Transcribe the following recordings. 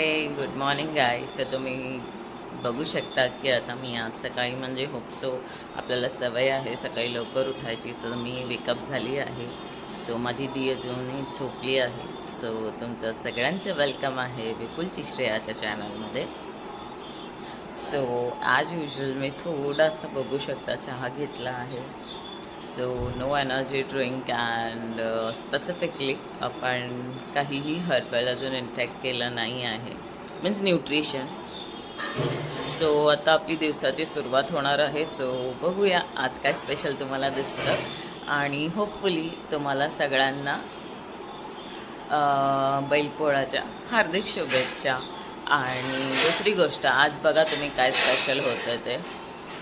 हे good morning guys तर तुम्ही बघू शकता की आता मी आज सकाळी म्हणजे होपसो आपल्याला सवय आहे सकाळी लवकर उठायची. तर मी वेकअप झाली आहे. सो माझी दी अजूनही झोपली आहे. सो तुमचं सगळ्यांचं वेलकम आहे विपुलची श्रेयाच्या चॅनलमध्ये सो ॲज युजल मी थोडासा बघू शकता चहा घेतला आहे. So no energy drink and specifically आपण काहीही हर्बल अजून इंटॅक्ट केलं नाही आहे. मीन्स न्यूट्रिशन सो आता आपली दिवसाची सुरुवात होणार आहे. सो बघूया आज काय स्पेशल तुम्हाला दिसतं. आणि होपफुली तुम्हाला सगळ्यांना बैलपोळाच्या हार्दिक शुभेच्छा. आणि दुसरी गोष्ट आज बघा तुम्ही काय स्पेशल होतं ते.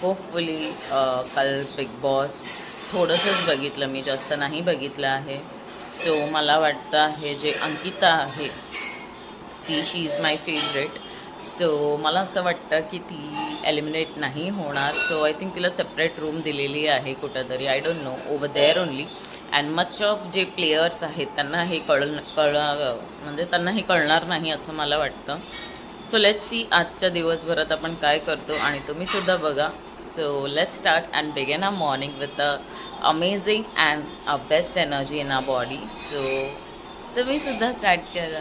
होपफुली कल बिग बॉस थोडंसंच बघितलं मी जास्त नाही बघितलं आहे. सो मला वाटतं आहे जे अंकिता आहे ती she is my favourite so मला असं वाटतं की ती एलिमिनेट नाही होणार. सो आय थिंक तिला सेपरेट रूम दिलेली आहे कुठंतरी. I don't know over there only and much of जे प्लेयर्स आहेत त्यांना हे कळ कळ म्हणजे त्यांना हे कळणार नाही असं मला वाटतं. सो लेट सी आजच्या दिवसभरात आपण काय करतो आणि तुम्ही सुद्धा बघा. So let start and begin a morning with the amazing and our best energy in a body so तुम्ही सुद्धा स्टार्ट करा.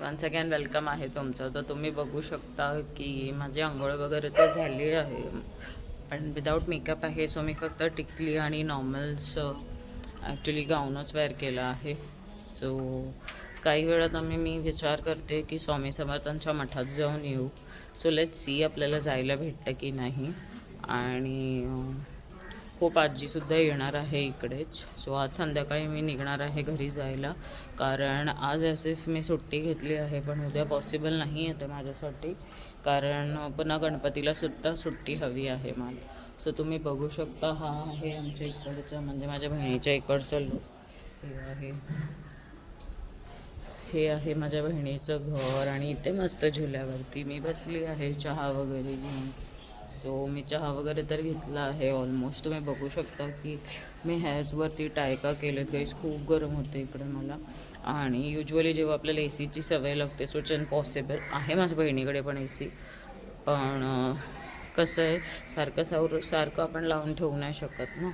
वन सेकंड वेलकम आहे तुमचं. तर तुम्ही बघू शकता की माझी आंघोळ वगैरे तर झाली आहे. पण विदाऊट मेकअप आहे सो मी फक्त टिकली आणि नॉर्मल्स ॲक्च्युली गाऊनच वेअर केला आहे. सो काही वेळात आम्ही मी विचार करते की स्वामी समर्थांच्या मठात जाऊन येऊ. सो लेट सी आपल्याला जायला भेटतं की नाही. आणि खूप आजीसुद्धा येणार आहे इकडेच. सो आज संध्याकाळी मी निघणार आहे घरी जायला. कारण आज इफ मी सुट्टी घेतली आहे पण उद्या पॉसिबल नाही आहे ते माझ्यासाठी. कारण पुन्हा गणपतीला सुद्धा सुट्टी हवी आहे मला. सो तुम्ही बघू शकता हा आहे आमच्या इकडचं म्हणजे माझ्या बहिणीच्या इकडचं लोक हे आहे. हे आहे माझ्या बहिणीचं घर आणि इथे मस्त झुल्यावरती मी बसली आहे चहा वगैरे घेऊन. सो मी चहा वगैरे तर घेतला आहे ऑलमोस्ट तुम्ही बघू शकता की मी हेअर्सवरती टायका केले गाईस खूप गरम होते इकडे मला. आणि युजली जेव्हा आपल्याला ए सीची सवय लागते सो इट्स पॉसिबल आहे माझ्या बहिणीकडे पण ए सी पण कसं आहे सारखं सावर सारखं आपण लावून ठेवू नाही शकत ना.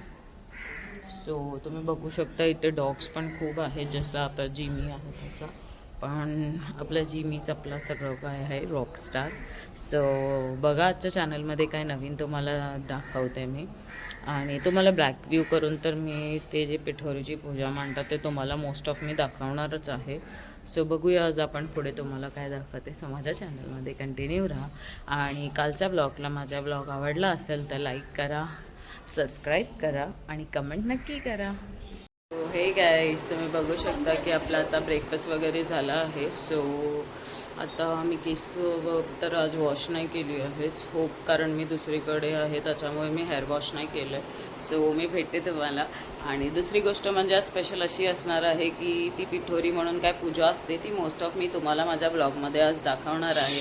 सो तुम्ही बघू शकता इथे डॉग्स पण खूप आहेत जसं आपला जिमी आहे तसं. पण आपला जिमीच आपला सगळं काय आहे रॉकस्टार. सो बघा आजच्या चॅनलमध्ये काय नवीन तुम्हाला दाखवते मी. आणि तुम्हाला ब्लॅक व्ह्यू करून तर मी ते जे पिठोरीची पूजा मांडतात ते तुम्हाला मोस्ट ऑफ मी दाखवणारच आहे. सो बघूया आज आपण पुढे तुम्हाला काय दाखवते. सो माझ्या चॅनलमध्ये कंटिन्यू राहा. आणि कालच्या ब्लॉगला माझा ब्लॉग आवडला असेल तर लाईक करा. सबस्क्राईब करा आणि कमेंट नक्की करा. सो हे गाईज तुम्ही बघू शकता की आपला आता ब्रेकफास्ट वगैरे झाला आहे. सो आता मी केस तर आज वॉश नाही केली आहेच होप कारण मी दुसरीकडे आहे त्याच्यामुळे मी हेअर वॉश नाही केलं आहे सो मी भेटते तुम्हाला. आणि दुसरी गोष्ट म्हणजे आज स्पेशल अशी असणार आहे की ती पिठोरी म्हणून काय पूजा असते ती मोस्ट ऑफ मी तुम्हाला माझ्या ब्लॉगमध्ये आज दाखवणार आहे.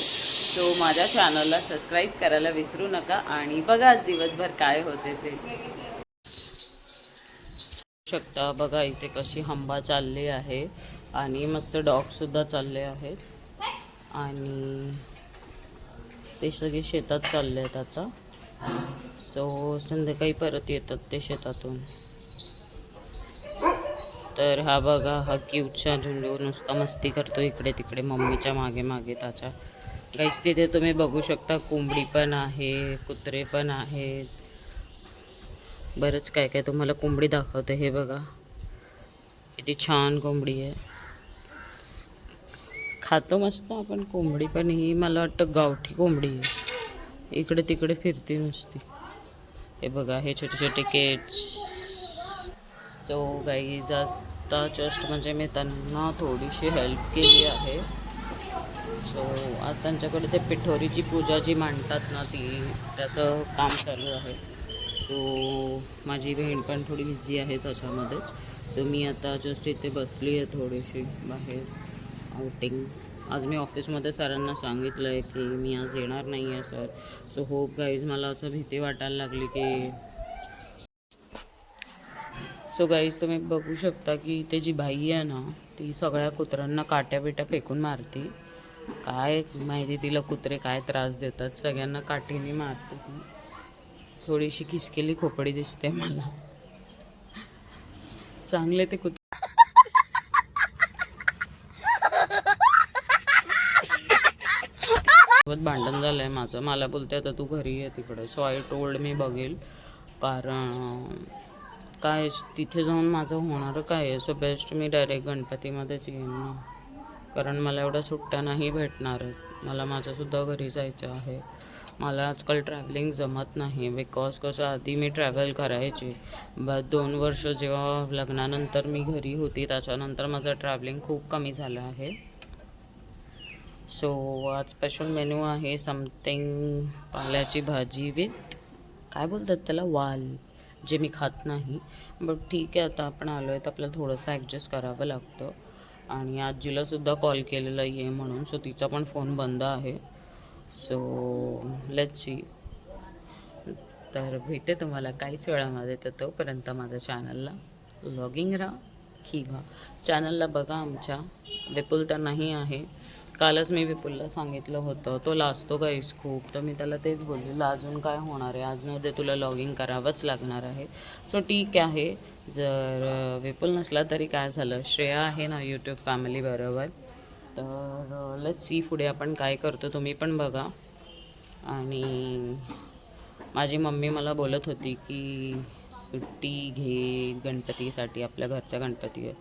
सो माझ्या चॅनलला सबस्क्राईब करायला विसरू नका आणि बघा आज दिवसभर काय होते ते. शकता बघा इथे कशी हंबा चालली आहे आणि मस्त डॉगसुद्धा चालले आहेत. आणि ते सगळे शेतात चालले आहेत आता. सो संध्याकाळी परत येतात ते शेतातून. तर हा बघा हा क्यूटचा झुंडू नुसता मस्ती करतो इकडे तिकडे मम्मीच्या मागे मागे त्याच्या काहीच तिथे तुम्ही बघू शकता कोंबडी पण आहे कुत्रे पण आहेत. बरंच काय काय तुम्हाला कोंबडी दाखवते हे बघा. किती छान कोंबडी आहे. खातो मस्त आपण कोंबडी पण ही मला वाटतं गावठी कोंबडी आहे. इकडे तिकडे फिरते नुसती. हे बघा हे छोटे छोटे केट्स सो गाईज आता जस्ट म्हणजे मी त्यांना थोडीशी हेल्प केली आहे. सो आज त्यांच्याकडे ते पिठोरीची पूजा जी मांडतात ना ती त्याचं काम चालू आहे. सो माझी बहीण पण थोडी बिझी आहे त्याच्यामध्येच. सो मी आता जस्ट इथे बसली आहे थोडीशी बाहेर आउटिंग आज मी ऑफिसमध्ये सरांना सांगितलं आहे की मी आज येणार नाही आहे सर. सो होप गाईज मला असं भीती वाटायला लागली की सो गाईज तुम्ही बघू शकता की इथे जी बाई आहे ना ती सगळ्या कुत्र्यांना काट्या बिट्या फेकून मारते. काय माहिती तिला कुत्रे काय त्रास देतात सगळ्यांना काठीने मारते थोडीशी खिसकेली खोपडी दिसते मला. चांगले ते कुत्रे. सोबत भांडण झालंय माझं. मला बोलते आता तू घरी ये तिकडे. सो आय टोल्ड मी बघेल. कारण काय तिथे जाऊन माझं होणारं काय आहे? सो बेस्ट मी डायरेक्ट गणपतीमध्येच येईन ना. कारण मला एवढ्या सुट्ट्या नाही भेटणार आहेत. मला माझ्यासुद्धा घरी जायचं आहे. मला आजकाल ट्रॅव्हलिंग जमत नाही बिकॉज कसं आधी मी ट्रॅव्हल करायची. ब दोन वर्ष जेव्हा लग्नानंतर मी घरी होती त्याच्यानंतर माझं ट्रॅव्हलिंग खूप कमी झालं आहे. सो आज स्पेशल मेन्यू आहे समथिंग पाल्याची भाजी विथ काय बोलतात त्याला वाल जे मी खात नाही. बट ठीक आहे आता आपण आलो आहे तर आपल्याला थोडंसं ॲडजस्ट करावं लागतं. आणि आजीलासुद्धा कॉल केलेला आहे म्हणून. सो तिचा पण फोन बंद आहे. सो लेट सी तर भेटते तुम्हाला काहीच वेळामध्ये तर तोपर्यंत माझ्या चॅनलला लॉगिंग राहा. किंवा चॅनलला बघा आमच्या. विपुलता नाही आहे. कालच मी विपुलला सांगितलं होतं. तो लाजतो गाईस खूप. तर मी त्याला तेच बोलली लाजून काय होणार आहे? आज न तुला लॉगिंग करावंच लागणार आहे. सो ठीक आहे. जर विपुल नसला तरी काय झालं? श्रेया आहे ना यूट्यूब फॅमिलीबरोबर तर लच सी पुढे आपण काय करतो. तुम्ही पण बघा. आणि माझी मम्मी मला बोलत होती की सुट्टी घे गणपतीसाठी आपल्या घरच्या गणपती आहे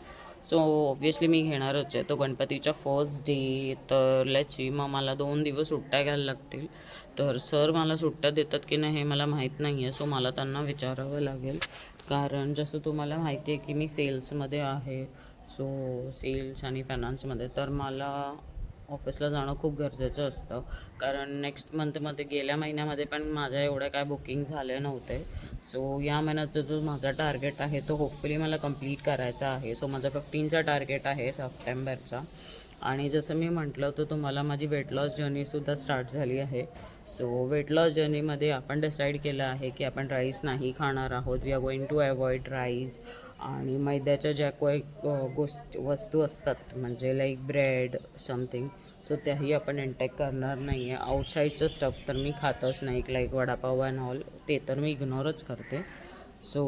सो ऑब्वियसली मी घेणारच आहे. तो गणपतीच्या फर्स्ट डे तर लॅची मग मला दोन दिवस सुट्ट्या घ्यायला लागतील. तर सर मला सुट्ट्या देतात की नाही हे मला माहीत नाही आहे सो मला त्यांना विचारावं लागेल. कारण जसं तुम्हाला माहिती आहे की मी सेल्समध्ये आहे. सो सेल्स आणि फायनान्समध्ये तर मला ऑफिसला जाणं खूप गरजेचं असतं. कारण नेक्स्ट मंथमध्ये गेल्या महिन्यामध्ये पण माझ्या एवढ्या काय बुकिंग झाले नव्हते. सो या महिन्याचा जो माझा टार्गेट आहे तो होपफुली मला कंप्लीट करायचा आहे. सो माझा फिफ्टीनचा टार्गेट आहे सप्टेंबरचा. आणि जसं मी म्हटलं तर तुम्हाला माझी वेट लॉस जर्नीसुद्धा स्टार्ट झाली आहे. सो वेट लॉस जर्नीमध्ये आपण डिसाईड केलं आहे की आपण राईस नाही खाणार आहोत. We are going to avoid rice आणि मैद्याच्या ज्या काही गोष्ट वस्तू असतात म्हणजे लाईक ब्रेड समथिंग सो त्याही आपण इंटेक करणार नाही आहे आउटसाईडचं स्टफ तर मी खातच नाही लाईक वडापाव अँड ऑल ते तर मी इग्नोरच करते. सो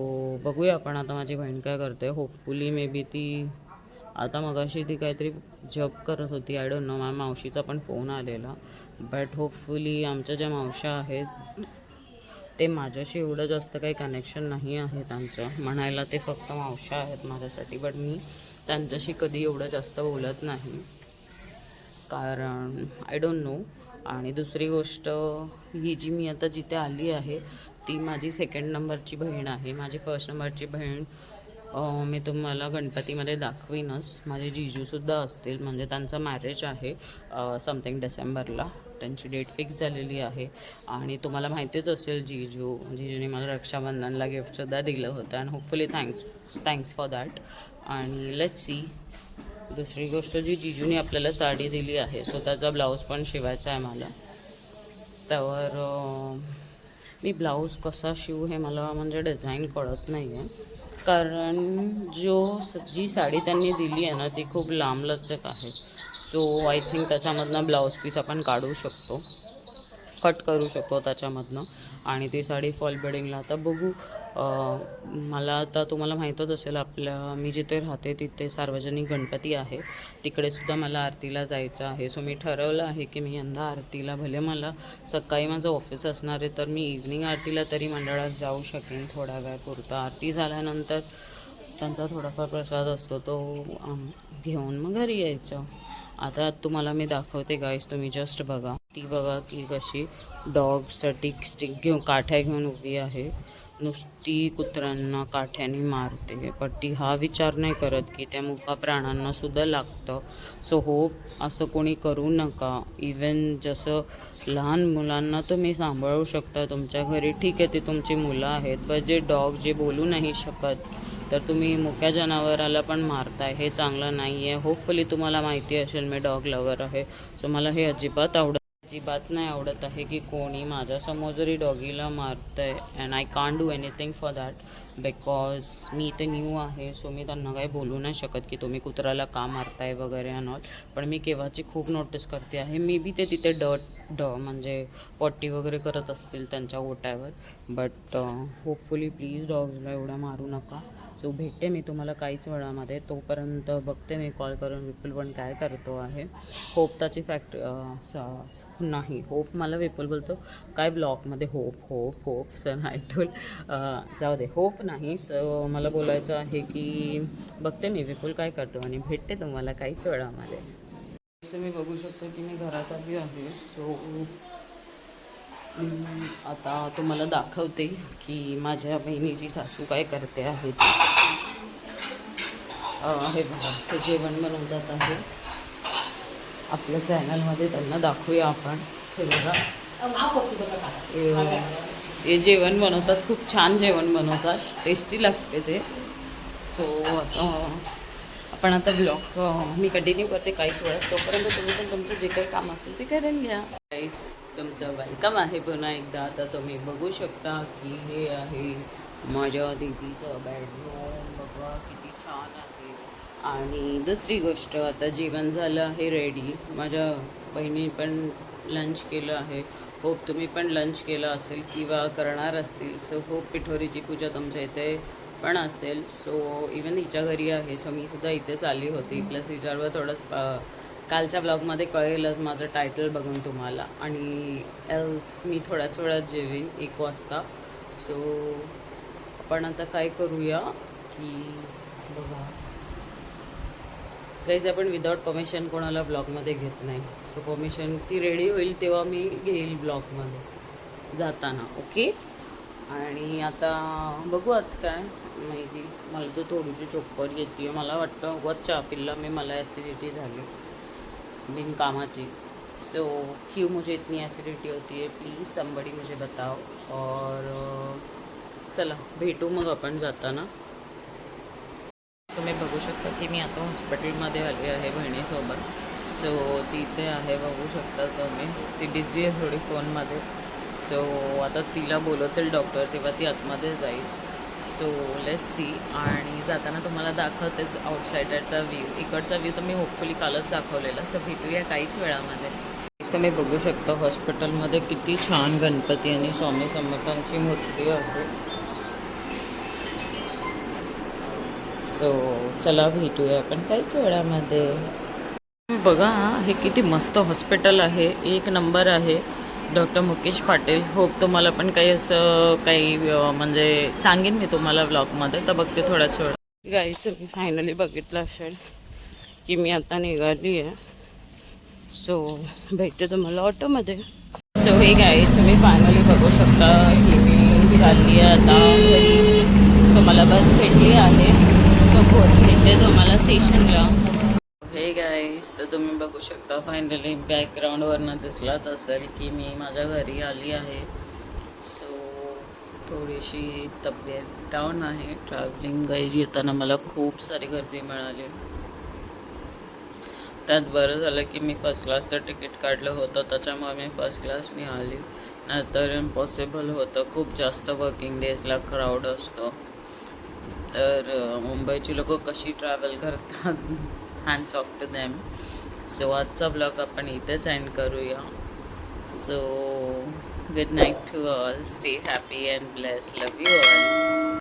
बघूया आपण आता माझी बहीण काय करते. होपफुली मे बी ती आता मगाशी ती काहीतरी जॉब करत होती. आय डोंट नो माझ्या मावशीचा पण फोन आलेला. बट होपफुली आमच्या ज्या मावशा आहेत ते माझ्याशी एवढं जास्त काही कनेक्शन नाही आहे त्यांचं म्हणायला ते फक्त मावशा आहेत माझ्यासाठी बट मी त्यांच्याशी कधी एवढं जास्त बोलत नाही. कारण आय डोंट नो आणि दुसरी गोष्ट ही जी मी आता जिथे आली आहे ती माझी सेकंड नंबरची बहीण आहे. माझी फर्स्ट नंबरची बहीण मी तुम्हाला गणपतीमध्ये दाखवीनच. माझे जीजूसुद्धा असतील म्हणजे त्यांचं मॅरेज आहे समथिंग डिसेंबरला. त्यांची डेट फिक्स झालेली आहे. आणि तुम्हाला माहितीच असेल जीजू जीजूने मला रक्षाबंधनला गिफ्टसुद्धा दिलं होतं. And hopefully thanks thanks for that आणि लेट सी दुसरी गोष्ट जी जिजूने आपल्याला साडी दिली आहे सो त्याचा ब्लाऊज पण शिवायचा आहे मला. त्यावर मी ब्लाऊज कसा शिवू हे मला म्हणजे डिझाईन कळत नाही आहे कारण जो स- जी साडी त्यांनी दिली आहे ना ती खूप लांबलचक आहे. सो आय थिंक त्याच्यामधनं ब्लाऊज पीस आपण काढू शकतो. कट करू शकतो त्याच्यामधनं. आणि ती साडी फॉल बेडिंगला आता बघू मला आता तुम्हाला माहीतच असेल आपल्या मी जिथे राहते तिथे सार्वजनिक गणपती आहे. तिकडे सुद्धा मला आरतीला जायचं आहे. सो मी ठरवलं आहे की मी यंदा आरतीला भले मला सकाळी माझं ऑफिस असणार आहे तर मी इव्हनिंग आरतीला तरी मंडळात जाऊ शकेन थोड्या वेळापुरता आरती झाल्यानंतर त्यांचा थोडाफार प्रसाद असतो तो घेऊन मग घरी यायचं. आता तुम्हाला मी दाखवते गाईस तुम्ही जस्ट बघा. ती बघा की कशी डॉगसाठी स्टिक घेऊन काठ्या घेऊन उभी आहे. नुसती कुत्र्यांना काठ्याने मारते. पण ती हा विचार नाही करत की त्या मुका प्राण्यांना सुद्धा लागतं. सो हो असं कोणी करू नका. इवन जसं लहान मुलांना तुम्ही सांभाळू शकता. तुमच्या घरी ठीक आहे ते तुमची मुलं आहेत. पण जे डॉग जे बोलू नाही शकत तर तुम्ही मुक्या जनावराला पण मारताय. हे चांगलं नाही आहे होपफुली तुम्हाला माहिती असेल मी डॉग लवर आहे. सो मला हे अजिबात आवडत अजिबात नाही आवडत आहे की कोणी माझ्यासमोर जरी डॉगीला मारतंय and I can do anything for that because मी इथे न्यू आहे. सो मी त्यांना काही बोलू नाही शकत की तुम्ही कुत्र्याला का मारताय वगैरे अँड ऑल पण मी केव्हाची खूप नोटीस करते आहे. मे बी ते तिथे डट डॉ म्हणजे पट्टी वगैरे करत असतील त्यांच्या ओट्यावर. बट होपफुली प्लीज डॉग्सला एवढ्या मारू नका. सो भेटते मी तुम्हाला काहीच वेळामध्ये. तोपर्यंत बघते मी कॉल करून विपुल पण काय करतो आहे. होप त्याची फॅक्ट uh, नाही. होप मला विपुल बोलतो. काय ब्लॉगमध्ये hope hope hope son I told जाऊ दे. होप नाही. सो मला बोलायचं आहे की बघते मी विपुल काय करतो आणि भेटते तुम्हाला काहीच वेळामध्ये. जसं मी बघू शकतो की मी घरात आली आहे. सो आता तुम्हाला दाखवते की माझ्या बहिणीची सासू काय करते आहे हे बघा ते जेवण बनवतात आहे. आपल्या चॅनलमध्ये त्यांना दाखवूया आपण. हे बघा. हे जेवण बनवतात खूप छान जेवण बनवतात. टेस्टी लागते ते. सो आता आपण आता ब्लॉग मी कंटिन्यू करते काहीच वेळात. तोपर्यंत तुम्ही पण तुमचं जे काही काम असेल ते करून घ्या. काहीच तुमचं वेलकम आहे पुन्हा एकदा. आता तुम्ही बघू शकता की हे आहे माझ्या दीदीचं बेडरूम बघा किती छान आहे. आणि दुसरी गोष्ट आता जेवण झालं आहे रेडी माझ्या बहिणी पण लंच केलं आहे. होप तुम्ही पण लंच केलं असेल किंवा करणार असतील. सो होप पिठोरीची पूजा तुमच्या इथे पण असेल. सो इवन हिच्या घरी आहे. सो मी सुद्धा इथेच आली होती. प्लस हिच्यावर थोडंच कालच्या ब्लॉगमध्ये कळेलच माझं टायटल बघून तुम्हाला. आणि एल्स मी थोड्याच वेळात जेवीन. एक वाजता. सो आपण आता काय करूया की बघा. काहीच आपण विदाऊट परमिशन कोणाला ब्लॉगमध्ये घेत नाही. सो परमिशन ती रेडी होईल तेव्हा मी घेईल ब्लॉगमध्ये जाताना. ओके आणि आता बघू आज काय माहिती मला तर थोडीशी चोप्पर येते मला वाटतं उगाच चहा पिल्ला मी मला ॲसिडिटी झाली. बिन कामाची सो क्यों मुझे इतनी एसिडिटी होती है प्लीज़ somebody मुझे बताओ. और चला भेटू मग आपण जाताना. तुम्ही बघू शकता की मी आता हॉस्पिटलमध्ये आली आहे बहिणीसोबत. सो तिथे आहे बघू शकता तुम्ही. ती बिझी आहे थोडी फोनमध्ये सो आता तिला बोलवतील डॉक्टर तेव्हा ती आतमध्ये जाईल. सो लेट सी आणि जाताना तुम्हाला दाखवतेच आउटसायडरचा व्ह्यू इकडचा व्ह्यू तर मी होपफुली कालच दाखवलेला. सो भेटूया काहीच वेळामध्ये. तुम्ही बघू शकता हॉस्पिटलमध्ये किती छान गणपती आणि स्वामी समर्थांची मूर्ती आहे. सो चला भेटूया आपण काहीच वेळामध्ये. बघा हे किती मस्त हॉस्पिटल आहे. एक नंबर आहे. डॉक्टर मुकेश पाटील. होप तुम्हाला पण काही असं काही म्हणजे सांगेन मी तुम्हाला ब्लॉगमध्ये तर बघते थोड्याच वेळ. गाईस तुम्ही फायनली बघितलं असेल की मी आता निघाली आहे सो भेटते तुम्हाला ऑटोमध्ये. सो हे गाई तुम्ही फायनली बघू शकता की मी चालली आहे आता घरी. तुम्हाला बस भेटली आहे. सो भेटते तुम्हाला स्टेशनला तुम्ही बघू शकता फायनली बॅकग्राऊंडवरनं दिसलाच असेल की मी माझ्या घरी आली आहे. सो थोडीशी तब्येत डाऊन आहे. ट्रॅव्हलिंग गाईज येताना मला खूप सारी गर्दी मिळाली. त्यात बरं झालं की मी फर्स्ट क्लासचं तिकीट काढलं होतं त्याच्यामुळे मी फर्स्ट क्लासने आली. नाहीतर इम्पॉसिबल होतं. खूप जास्त वर्किंग डेजला क्राऊड असतो. तर मुंबईची लोक कशी ट्रॅव्हल करतात? Hands off to them so आजचा ब्लॉग आपण इथेच एंड करूया. So good night to all stay happy and bless love you all